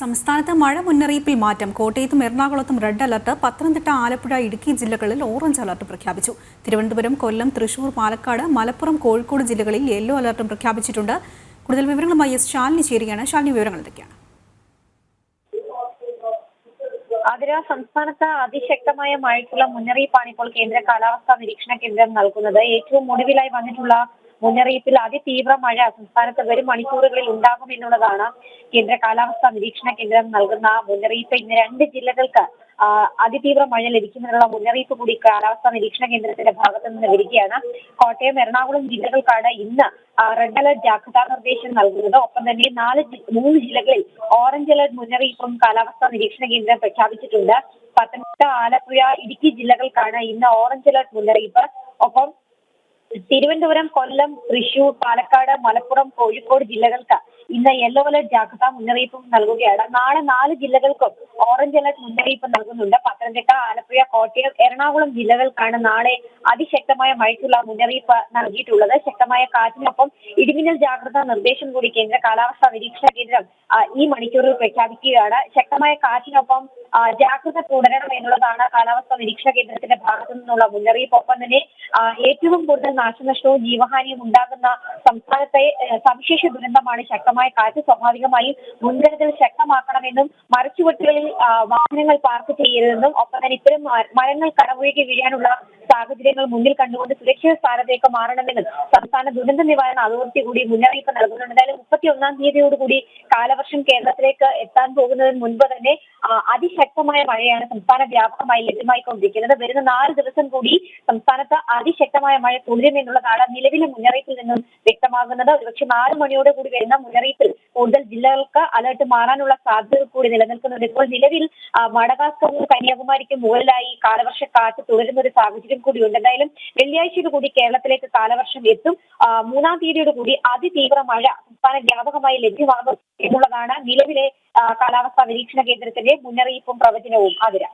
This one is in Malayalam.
സംസ്ഥാനത്ത് മഴ മുന്നറിയിപ്പിൽ മാറ്റം. കോട്ടയത്തും എറണാകുളത്തും റെഡ് അലർട്ട്. പത്തനംതിട്ട ആലപ്പുഴ ഇടുക്കി ജില്ലകളിൽ ഓറഞ്ച് അലർട്ട് പ്രഖ്യാപിച്ചു. തിരുവനന്തപുരം കൊല്ലം തൃശൂർ പാലക്കാട് മലപ്പുറം കോഴിക്കോട് ജില്ലകളിൽ യെല്ലോ അലർട്ടും പ്രഖ്യാപിച്ചിട്ടുണ്ട്. കൂടുതൽ വിവരങ്ങളുമായി എസ് ശാലിനി ചേരുകയാണ്. ശാലിനി വിവരങ്ങൾ എന്തൊക്കെയാണ്? അതിര സംസ്ഥാനത്ത് അതിശക്തമായ മഴയ്ക്കുള്ള മുന്നറിയിപ്പാണ് ഇപ്പോൾ കേന്ദ്ര കാലാവസ്ഥാ നിരീക്ഷണ കേന്ദ്രം നൽകുന്നത്. ഏറ്റവും ഒടുവിലായി വന്നിട്ടുള്ള മുന്നറിയിപ്പിൽ അതിതീവ്ര മഴ സംസ്ഥാനത്ത് വരും മണിക്കൂറുകളിൽ ഉണ്ടാകും എന്നുള്ളതാണ് കേന്ദ്ര കാലാവസ്ഥാ നിരീക്ഷണ കേന്ദ്രം നൽകുന്ന മുന്നറിയിപ്പ്. ഇന്ന് രണ്ട് ജില്ലകൾക്ക് അതിതീവ്ര മഴ ലഭിക്കുന്നതിനുള്ള മുന്നറിയിപ്പ് കൂടി കാലാവസ്ഥാ നിരീക്ഷണ കേന്ദ്രത്തിന്റെ ഭാഗത്ത് നിന്ന് വരികയാണ്. കോട്ടയം എറണാകുളം ജില്ലകൾക്കാണ് ഇന്ന് റെഡ് അലർട്ട് ജാഗ്രതാ നിർദ്ദേശം നൽകുന്നത്. ഒപ്പം തന്നെ നാല് മൂന്ന് ജില്ലകളിൽ ഓറഞ്ച് അലർട്ട് മുന്നറിയിപ്പും കാലാവസ്ഥാ നിരീക്ഷണ കേന്ദ്രം പ്രഖ്യാപിച്ചിട്ടുണ്ട്. പത്തനംതിട്ട ആലപ്പുഴ ഇടുക്കി ജില്ലകൾക്കാണ് ഇന്ന് ഓറഞ്ച് അലർട്ട് മുന്നറിയിപ്പ്. ഒപ്പം തിരുവനന്തപുരം കൊല്ലം തൃശൂർ പാലക്കാട് മലപ്പുറം കോഴിക്കോട് ജില്ലകൾക്ക് ഇന്ന് യെല്ലോ അലർട്ട് ജാഗ്രതാ മുന്നറിയിപ്പും നൽകുകയാണ്. നാളെ നാല് ജില്ലകൾക്കും ഓറഞ്ച് അലർട്ട് മുന്നറിയിപ്പ് നൽകുന്നുണ്ട്. പത്തനംതിട്ട ആലപ്പുഴ കോട്ടയം എറണാകുളം ജില്ലകൾക്കാണ് നാളെ അതിശക്തമായ മഴയ്ക്കുള്ള മുന്നറിയിപ്പ് നൽകിയിട്ടുള്ളത്. ശക്തമായ കാറ്റിനൊപ്പം ഇടിമിന്നൽ ജാഗ്രതാ നിർദ്ദേശം കൂടി കേന്ദ്ര കാലാവസ്ഥാ നിരീക്ഷണ കേന്ദ്രം ഈ മണിക്കൂറിൽ പ്രഖ്യാപിക്കുകയാണ്. ശക്തമായ കാറ്റിനൊപ്പം ജാഗ്രത തുടരണം എന്നുള്ളതാണ് കാലാവസ്ഥാ നിരീക്ഷണ കേന്ദ്രത്തിന്റെ ഭാഗത്തു നിന്നുള്ള മുന്നറിയിപ്പ്. ഒപ്പം തന്നെ ഏറ്റവും കൂടുതൽ നാശനഷ്ടവും ജീവഹാനിയും ഉണ്ടാകുന്ന സംസ്ഥാനത്തെ സവിശേഷ ദുരന്തമാണ് ശക്തമായ കാറ്റ്. സ്വാഭാവികമായും മുൻകരുതൽ ശക്തമാക്കണമെന്നും മരച്ചുവട്ടുകളിൽ വാഹനങ്ങൾ പാർക്ക് ചെയ്യരുതെന്നും ഒപ്പം തന്നെ ഇത്തരം മരങ്ങൾ കടപുഴകി വീഴാനുള്ള സാഹചര്യങ്ങൾ മുന്നിൽ കണ്ടുകൊണ്ട് സുരക്ഷിത സ്ഥാനത്തേക്ക് മാറണമെന്നും സംസ്ഥാന ദുരന്ത നിവാരണ അതോറിറ്റി കൂടി മുന്നറിയിപ്പ് നൽകുന്നുണ്ട്. എന്തായാലും മുപ്പത്തി ഒന്നാം തീയതിയോടുകൂടി കാലവർഷം കേരളത്തിലേക്ക് എത്താൻ പോകുന്നതിന് മുൻപ് തന്നെ അതിശക്തമായ മഴയാണ് സംസ്ഥാന വ്യാപകമായി ലഭ്യമായിക്കൊണ്ടിരിക്കുന്നത്. വരുന്ന നാല് ദിവസം കൂടി സംസ്ഥാനത്ത് അതിശക്തമായ മഴ തുടരുമെന്നുള്ളതാണ് നിലവിലെ മുന്നറിയിപ്പിൽ നിന്നും വ്യക്തമാകുന്നത്. ഒരുപക്ഷെ നാല് മണിയോടുകൂടി വരുന്ന മുന്നറിയിപ്പിൽ കൂടുതൽ ജില്ലകൾക്ക് അലർട്ട് മാറാനുള്ള സാധ്യത കൂടി നിലനിൽക്കുന്നുണ്ട്. ഇപ്പോൾ നിലവിൽ ആ, മഡഗാസ്കറിനും കന്യാകുമാരിക്ക് മുകളിലായി കാലവർഷ കാറ്റ് തുടരുന്ന ഒരു സാഹചര്യം കൂടി കൂടിയുണ്ട് എന്തായാലും വെള്ളിയാഴ്ചയോട് കൂടി കേരളത്തിലേക്ക് കാലവർഷം എത്തും. മൂന്നാം തീയതിയോട് കൂടി അതിതീവ്ര മഴ സംസ്ഥാന വ്യാപകമായി ലഭ്യമാകും എന്നുള്ളതാണ് നിലവിലെ കാലാവസ്ഥാ നിരീക്ഷണ കേന്ദ്രത്തിന്റെ മുന്നറിയിപ്പും പ്രവചനവും. അതിര